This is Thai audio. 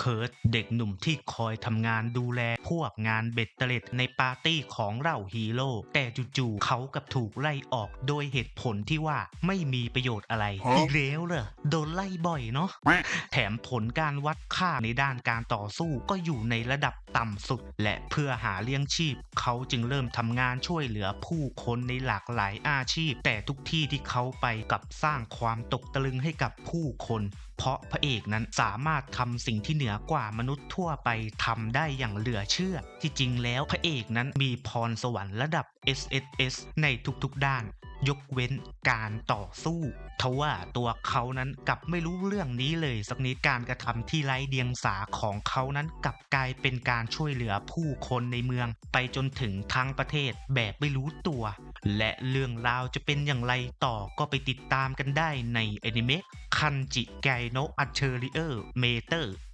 เคิร์ตเด็กหนุ่มที่คอยทำงานดูแลพวกงานเบ็ดเตล็ดในปาร์ตี้ของเหล่าฮีโร่แต่จู่ๆเขากับถูกไล่ออกโดยเหตุผลที่ว่าไม่มีประโยชน์อะไรฮะอีกแล้วเหรอโดนไล่บ่อยเนาะแถมผลการวัดค่าในด้านการต่อสู้ก็อยู่ในระดับต่ำสุด และเพื่อหาเลี้ยงชีพ เขาจึงเริ่มทำงานช่วยเหลือผู้คนในหลากหลายอาชีพ แต่ทุกที่ที่เขาไปกลับสร้างความตกตะลึงให้กับผู้คน เพราะพระเอกนั้นสามารถทำสิ่งที่เหนือกว่ามนุษย์ทั่วไปทำได้อย่างเหลือเชื่อ ที่จริงแล้วพระเอกนั้นมีพรสวรรค์ระดับ SSS ในทุกๆด้าน ยกเว้นการต่อสู้ทว่าตัวเขานั้นกลับไม่รู้เรื่องนี้เลย สักนิดการกระทำที่ไร้เดียงสาของเขานั้นกลับกลายเป็นการช่วยเหลือผู้คนในเมือง ไปจนถึงทั้งประเทศแบบไม่รู้ตัว และเรื่องราวจะเป็นอย่างไรต่อก็ไปติดตามกันได้ในอนิเมะ คันจิไกโนะอัเชอริเออร์เมเตอร์